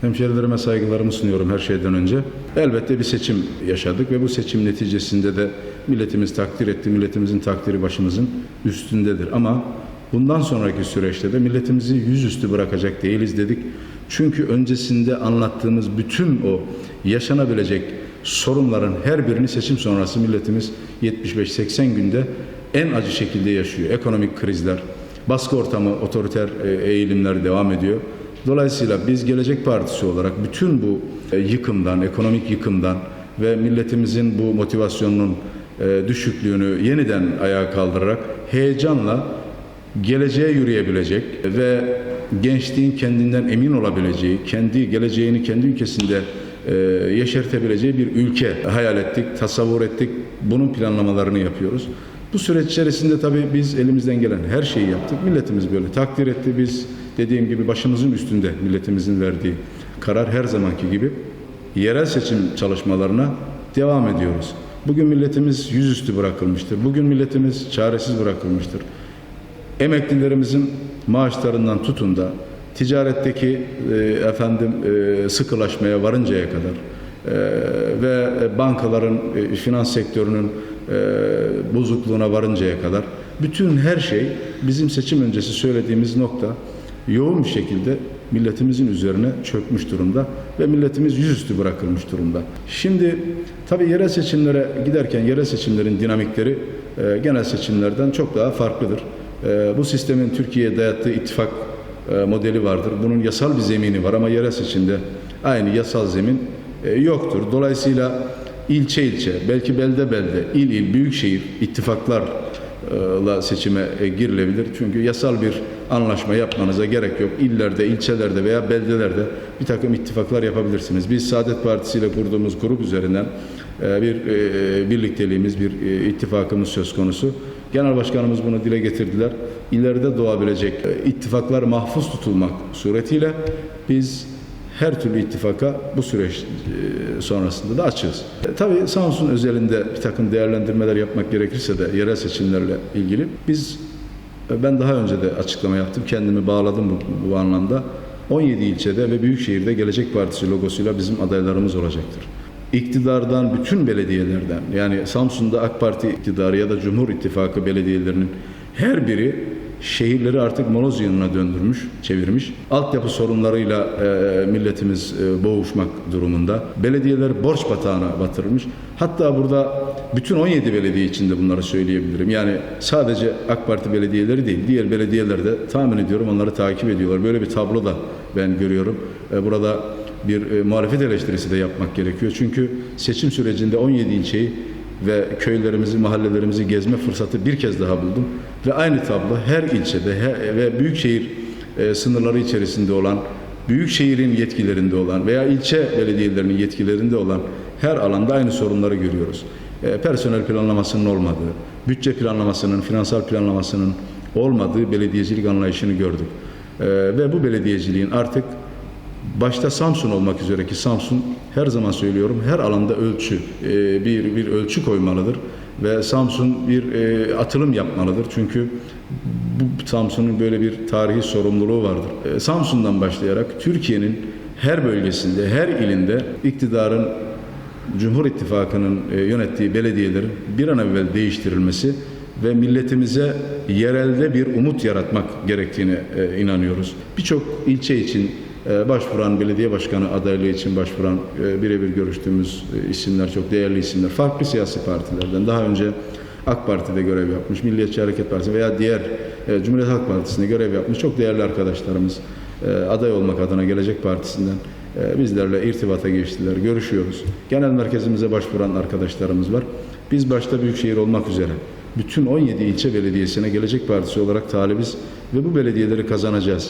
Hemşerilerime saygılarımı sunuyorum her şeyden önce. Elbette bir seçim yaşadık ve bu seçim neticesinde de milletimiz takdir etti. Milletimizin takdiri başımızın üstündedir. Ama bundan sonraki süreçte de milletimizi yüzüstü bırakacak değiliz dedik. Çünkü öncesinde anlattığımız bütün o yaşanabilecek sorunların her birini seçim sonrası milletimiz 75-80 günde en acı şekilde yaşıyor. Ekonomik krizler, baskı ortamı, otoriter e, eğilimler devam ediyor. Dolayısıyla biz Gelecek Partisi olarak bütün bu e, yıkımdan, ekonomik yıkımdan ve milletimizin bu motivasyonunun e, düşüklüğünü yeniden ayağa kaldırarak heyecanla geleceğe yürüyebilecek ve gençliğin kendinden emin olabileceği, kendi geleceğini kendi ülkesinde e, yeşertebileceği bir ülke hayal ettik, tasavvur ettik. Bunun planlamalarını yapıyoruz. Bu süreç içerisinde tabii biz elimizden gelen her şeyi yaptık. Milletimiz böyle takdir etti. Biz dediğim gibi başımızın üstünde milletimizin verdiği karar her zamanki gibi yerel seçim çalışmalarına devam ediyoruz. Bugün milletimiz yüzüstü bırakılmıştır. Bugün milletimiz çaresiz bırakılmıştır. Emeklilerimizin maaşlarından tutun da ticaretteki e, efendim e, sıkılaşmaya varıncaya kadar e, ve bankaların e, finans sektörünün e, bozukluğuna varıncaya kadar bütün her şey bizim seçim öncesi söylediğimiz nokta yoğun bir şekilde milletimizin üzerine çökmüş durumda ve milletimiz yüzüstü bırakılmış durumda. Şimdi tabii yerel seçimlere giderken yerel seçimlerin dinamikleri e, genel seçimlerden çok daha farklıdır. E, bu sistemin Türkiye'ye dayattığı ittifak e, modeli vardır. Bunun yasal bir zemini var ama yerel seçimde aynı yasal zemin e, yoktur. Dolayısıyla ilçe ilçe, belki belde belde, il il, büyükşehir ittifaklarla seçime e, girilebilir. Çünkü yasal bir anlaşma yapmanıza gerek yok. İllerde, ilçelerde veya beldelerde bir takım ittifaklar yapabilirsiniz. Biz Saadet Partisi ile kurduğumuz grup üzerinden e, bir e, birlikteliğimiz, bir ittifakımız söz konusu. Genel Başkanımız bunu dile getirdiler. İleride doğabilecek ittifaklar mahfuz tutulmak suretiyle biz her türlü ittifaka bu süreç e, sonrasında da açığız. E, Tabii Samsun özelinde bir takım değerlendirmeler yapmak gerekirse de yerel seçimlerle ilgili biz e, ben daha önce de açıklama yaptım. Kendimi bağladım bu, bu anlamda. 17 ilçede ve Büyükşehir'de Gelecek Partisi logosuyla bizim adaylarımız olacaktır. İktidardan bütün belediyelerden yani Samsun'da AK Parti iktidarı ya da Cumhur İttifakı belediyelerinin her biri şehirleri artık moloz yığınına döndürmüş, çevirmiş. Altyapı sorunlarıyla e, milletimiz e, boğuşmak durumunda. Belediyeler borç batağına batırılmış. Hatta burada bütün 17 belediye içinde bunları söyleyebilirim. Yani sadece AK Parti belediyeleri değil, diğer belediyeler de tahmin ediyorum onları takip ediyorlar. Böyle bir tablo da ben görüyorum. E, burada bir e, muhalefet eleştirisi de yapmak gerekiyor. Çünkü seçim sürecinde 17 ilçeyi ve köylerimizi, mahallelerimizi gezme fırsatı bir kez daha buldum. Ve aynı tablo her ilçede her, ve büyükşehir e, sınırları içerisinde olan, büyükşehirin yetkilerinde olan veya ilçe belediyelerinin yetkilerinde olan her alanda aynı sorunları görüyoruz. E, personel planlamasının olmadığı, bütçe planlamasının, finansal planlamasının olmadığı belediyecilik anlayışını gördük. E, ve bu belediyeciliğin artık başta Samsun olmak üzere ki Samsun her zaman söylüyorum her alanda ölçü e, bir bir ölçü koymalıdır ve Samsun bir e, atılım yapmalıdır çünkü bu Samsun'un böyle bir tarihi sorumluluğu vardır. E, Samsun'dan başlayarak Türkiye'nin her bölgesinde, her ilinde iktidarın Cumhur İttifakı'nın yönettiği belediyelerin bir an evvel değiştirilmesi ve milletimize yerelde bir umut yaratmak gerektiğine inanıyoruz. Birçok ilçe için başvuran, belediye başkanı adaylığı için başvuran e, birebir görüştüğümüz e, isimler, çok değerli isimler. Farklı siyasi partilerden daha önce AK Parti'de görev yapmış, Milliyetçi Hareket Partisi veya diğer e, Cumhuriyet Halk Partisi'nde görev yapmış çok değerli arkadaşlarımız aday olmak adına Gelecek Partisi'nden bizlerle irtibata geçtiler, görüşüyoruz. Genel merkezimize başvuran arkadaşlarımız var. Biz başta Büyükşehir olmak üzere bütün 17 ilçe belediyesine Gelecek Partisi olarak talibiz ve bu belediyeleri kazanacağız.